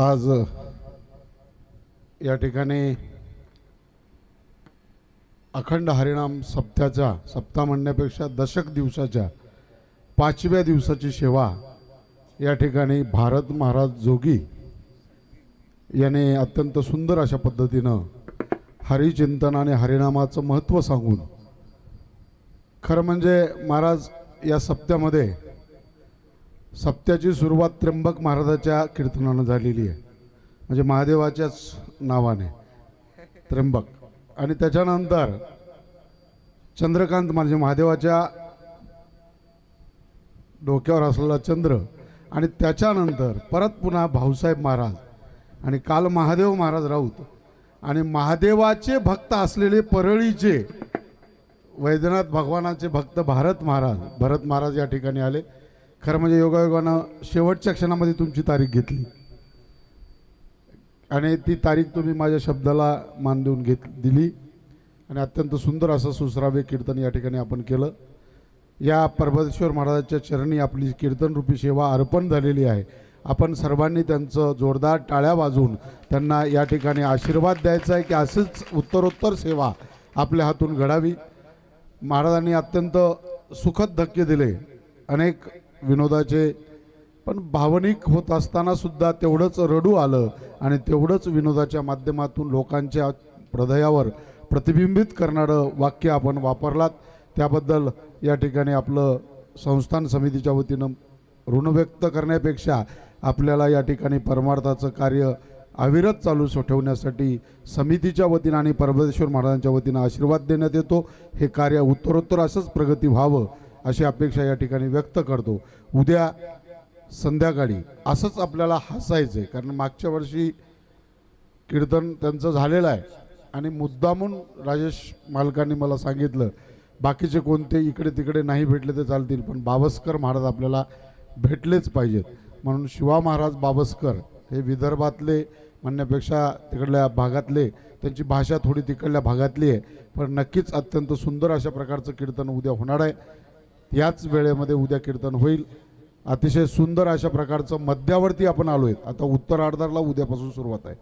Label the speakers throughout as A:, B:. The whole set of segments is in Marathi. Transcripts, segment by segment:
A: आज या ठिकाणी अखंड हरिणाम सप्त्याच्या सप्ताह म्हणण्यापेक्षा दशक दिवसाच्या पाचव्या दिवसाची सेवा या ठिकाणी भारत महाराज जोगी याने अत्यंत सुंदर अशा पद्धतीनं हरिचिंतन आणि हरिनामाचं महत्त्व सांगून खरं म्हणजे महाराज या सप्त्यामध्ये सप्त्याची सुरुवात त्र्यंबक महाराजाच्या कीर्तनानं झालेली आहे. म्हणजे महादेवाच्याच नावाने. त्र्यंबक. आणि त्याच्यानंतर चंद्रकांत म्हणजे महादेवाच्या डोक्यावर असलेला चंद्र. आणि त्याच्यानंतर परत पुन्हा भाऊसाहेब महाराज. आणि काल महादेव महाराज राऊत. आणि महादेवाचे भक्त असलेले परळीचे वैद्यनाथ भगवानाचे भक्त भारत महाराज भरत महाराज या ठिकाणी आले. खरं म्हणजे योगायोगानं शेवटच्या क्षणामध्ये तुमची तारीख घेतली. आणि ती तारीख तुम्ही माझ्या शब्दाला मान देऊन घेत दिली. आणि अत्यंत सुंदर असं सुसरावे कीर्तन या ठिकाणी आपण केलं. या परमेश्वर महाराजाच्या चरणी आपली कीर्तनरूपी सेवा अर्पण झालेली आहे. आपण सर्वांनी त्यांचं जोरदार टाळ्या वाजवून त्यांना या ठिकाणी आशीर्वाद द्यायचा आहे की असंच उत्तरोत्तर सेवा आपल्या हातून घडावी. महाराजांनी अत्यंत सुखद धक्के दिले. अनेक विनोदाचे. पण भावनिक होत असताना सुद्धा तेवढंच रडू आलं आणि तेवढंच विनोदाच्या माध्यमातून लोकांच्या हृदयावर प्रतिबिंबित करणारं वाक्य आपण वापरलात. त्याबद्दल या ठिकाणी आपलं संस्थान समितीच्या वतीनं ऋण व्यक्त करण्यापेक्षा आपल्याला या ठिकाणी परमार्थाचं कार्य अविरत चालू ठेवण्यासाठी समितीच्या वतीनं आणि परमेश्वर महाराजांच्या वतीनं आशीर्वाद देण्यात येतो. हे कार्य उत्तरोत्तर असंच प्रगती व्हावं अशी अपेक्षा या ठिकाणी व्यक्त करतो. उद्या संध्याकाळी असंच आपल्याला हसायचं आहे कारण मागच्या वर्षी कीर्तन त्यांचं झालेलं आहे. आणि मुद्दामून राजेश मालकांनी मला सांगितलं बाकीचे कोणते इकडे तिकडे नाही भेटले तर चालतील पण बाबस्कर महाराज आपल्याला भेटलेच पाहिजेत. म्हणून शिवा महाराज बाबस्कर हे विदर्भातले म्हणण्यापेक्षा तिकडल्या भागातले त्यांची भाषा थोडी तिकडल्या भागातली आहे. पण नक्कीच अत्यंत सुंदर अशा प्रकारचं कीर्तन उद्या होणार आहे. याच वेळेमध्ये उद्या कीर्तन होईल. अतिशय सुंदर अशा प्रकारचं मध्यावरती आपण आलो आहेत आता उत्तरार्धाला उद्यापासून सुरुवात आहे.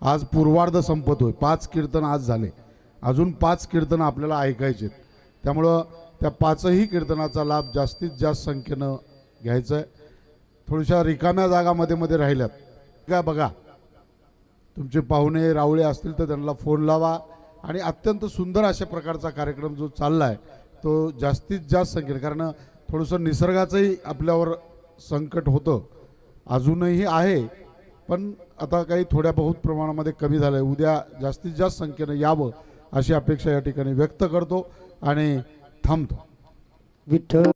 A: आज पूर्वार्ध संपत होय. पाच कीर्तन आज झाले. अजून पाच कीर्तन आपल्याला ऐकायचे आहेत त्यामुळं त्या पाचही कीर्तनाचा लाभ जास्तीत जास्त संख्येनं घ्यायचा आहे थोड्याशा रिकाम्या जागामध्ये मध्ये मध्ये राहिल्यात. का बघा. तुमचे पाहुणे रावळे असतील तर त्यांना फोन लावा. आणि अत्यंत सुंदर अशा प्रकारचा कार्यक्रम जो चालला आहे तो जास्तीत जास्त संख्येने कारण थोडंसं निसर्गाचंही आपल्यावर संकट होतं अजूनही आहे पण आता काही थोड्या बहुत प्रमाणामध्ये कमी झालं आहे उद्या जास्तीत जास्त संख्येनं यावं अशी अपेक्षा या ठिकाणी व्यक्त करतो आणि थांबतो
B: विठ्ठल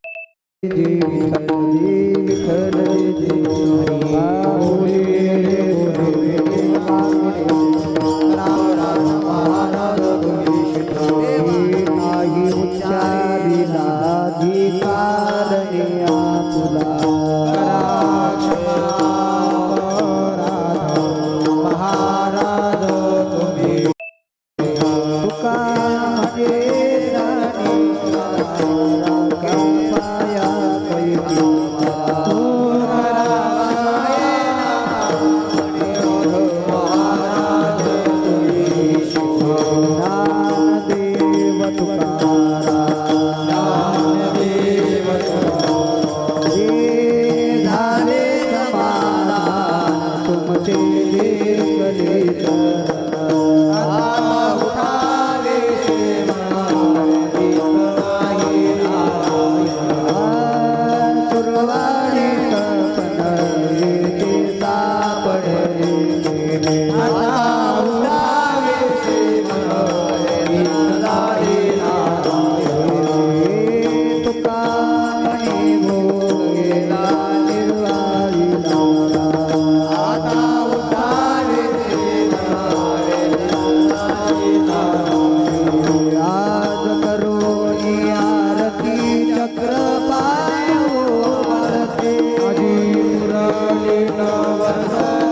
B: ਨਾ ਵਰਸਾ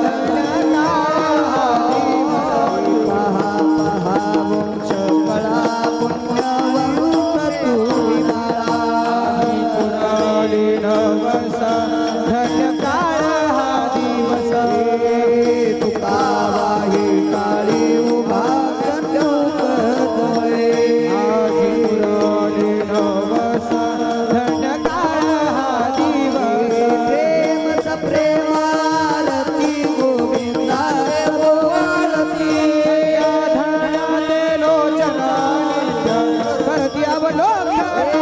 B: loca.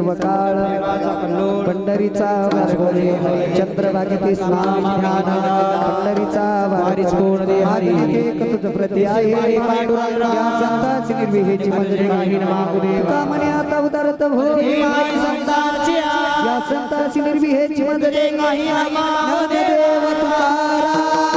B: सर्व काळ पंढरीचा वारकरी चंद्रभागेती स्नान पंढरीचा वारकरी हरी? तुझ प्रती आहे या संतांची निर्विहेची मंजरी म्हणे आता उदारत या संतांची निर्विहेची मंजरी देव तुकाराम